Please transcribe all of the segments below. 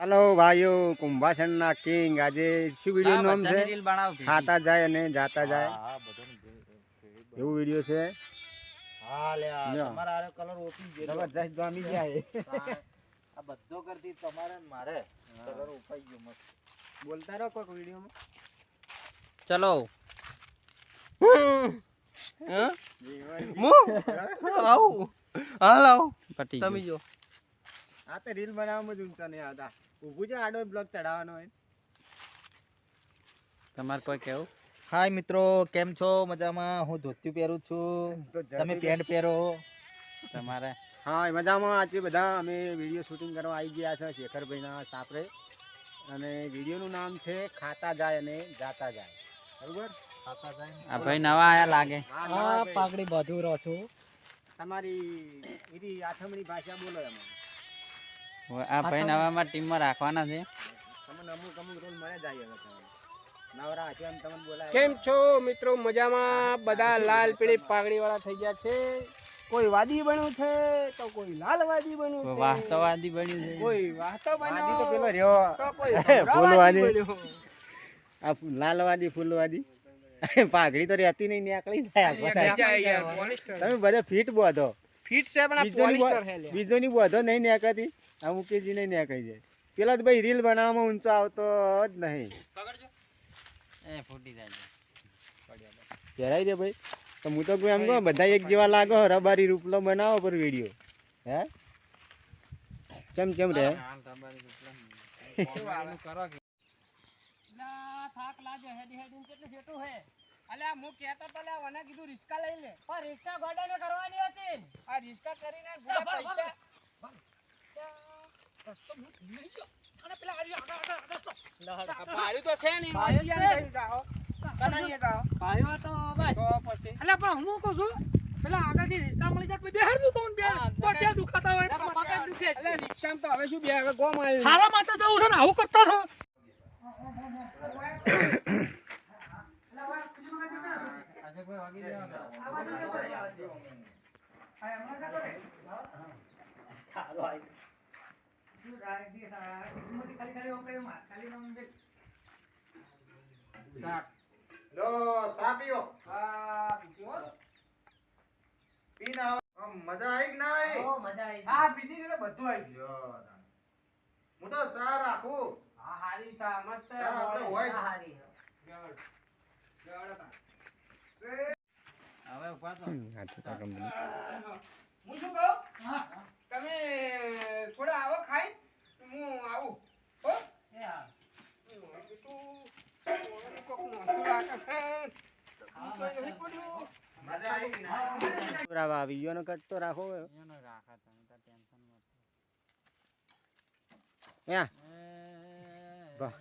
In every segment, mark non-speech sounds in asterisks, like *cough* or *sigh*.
હાલો ભાઈઓ કુંભાસણ ના કિંગ. આજે શું વીડિયો નામ છે? ખાતા જાય અને જાતા જાય. એવું વીડિયો છે? ચલો લે હાલ લ્યો. તમારા હારે colour ઓપી ગયેલો. જબરદસ્ત જામી જાય. આ બધો કરતી તમારે મારે. કલર ઉપાઈ ગયો મસ્ત. બોલતા રહો કોઈક વિડીયોમાં ચલો. પટી તમે જો. આ તો રીલ બનાવવામાં જ ઊંચા નહીં આવતા. ઊભું છે આડો બ્લોગ ચડાવવાનો હોય. તમારે કોઈ કેવું? હાય મિત્રો કેમ છો? મજામાં. હું ધોતિયું પહેરું છું. તમે પેન્ટ પહેરો. તમારે? હા મજામાં. આજે બધા અમે વીડિયો શૂટિંગ કરવા આવી ગયા છે શેખરભાઈના સાપરે. અને વિડીયોનું નામ છે ખાતા જાય અને જાતા જાય. બરોબર? ખાતા જાય આ ભાઈ નવા આયા લાગે. હા, ભાઈ. રહો છું. તમારી એની આથમણી ભાષા બોલો એમાં. આ ભાઈ નવામાં ટીમમાં રાખવાના છે. તમને અમુક અમુક રોલ મળે જાય હવે નવરા છે એમ તમને બોલાય. કેમ છો મિત્રો? મજામાં? બધા લાલ પીળી પાઘડી વાળા થઈ ગયા છે. કોઈ વાદી બન્યું છે તો કોઈ લાલવાદી બન્યું કોઈ છે. વાસ્તવવાદી બન્યું છે. કોઈ વાતો વાદી તો પેલો રહ્યો. તો કોઈ *laughs* ફૂલવાદી. આ લાલવાદી ફૂલવાદી. *laughs* પાઘડી તો રહેતી નહીં નીકળી જાય. તમે બધે ફીટ બોધો. ફીટ છે પણ આ પોલિસ્ટર છે બીજો ની બોધો નહીં નીકળતી. આ મુકેશજી નહીં કહી જાય પેલા તો ભાઈ રીલ બનાવવામાં ઊંચો આવતો જ નહીં. એ ફૂટી જાય પહેરાઈ દે ભાઈ. તો હું તો કોઈ એમ કહું બધા એક જેવા લાગો રબારી રૂપલો બનાવો પર વીડિયો. હે? ચમ ચમ રે. હાલ તમારી રૂપિયા *laughs* કોમેડીનું કરો કે? અલ્યા હું કહેતો તો લ્યા મને કીધું રિસ્કા લઈ લે. પણ રિસ્કા ગોડાને કરવાની હતી આ રિસ્કા કરીને *laughs* પૈસા. રસ્તો હું ભૂલી ગયો. અને પેલા આરી આગળ, આગળ, આગળ તો. આ ભાડું તો છે નહીં, વાંચી બે સ્ટાર્ટ લો આ. પીને મજા આવી કે ના આવી? પીધી એટલે બધું આવી ગયો. હું તો ચા રાખું. હા હારી સા મસ્ત. આપણે હોય. તા. હવે ઊભા થો. હું શું કહું તમે થોડા આવો ખાઈ હું આવું હો મજા આવી ગયો કટ તો રાખો એનો રાખા તમે તાર ટેન્શન મત યા. વાહ.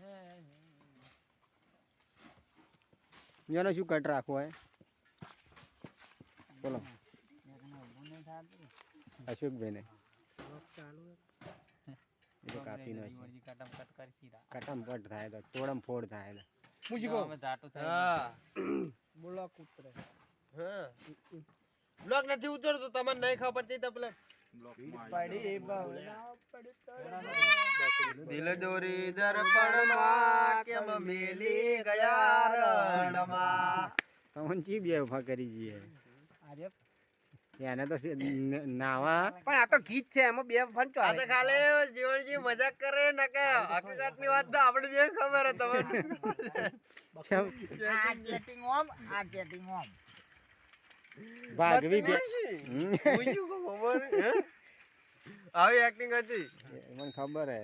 એનો શું કટ રાખવો હોય બોલો. અશોકભાઈ ને કાપી કટમ કટ કટમ કટ થાય તો તોડમ ફોડ થાય તો અમે જાટો થાય હા. *clears throat* બોલો કૂતરે. બ્લોક નથી ઉતરતો તમને નહીં ખબર પડતી તો પેલા તો. દિલ દોરી દર્પણમાં કેમ મેલી ગયા રણમાં? તમને ચી બે ઊભા કરી જઈએ અરે એને તો નાવા પણ આ તો ગીત છે એમાં બે ફન આ તો ખાલી જીવણજી મજાક કરે ને કે હકીકતની વાત તો આપણે બે ખબર હે ઓમ ભાગવી બે હમ. તમને આવી એક્ટિંગ હતી. મને ખબર હે.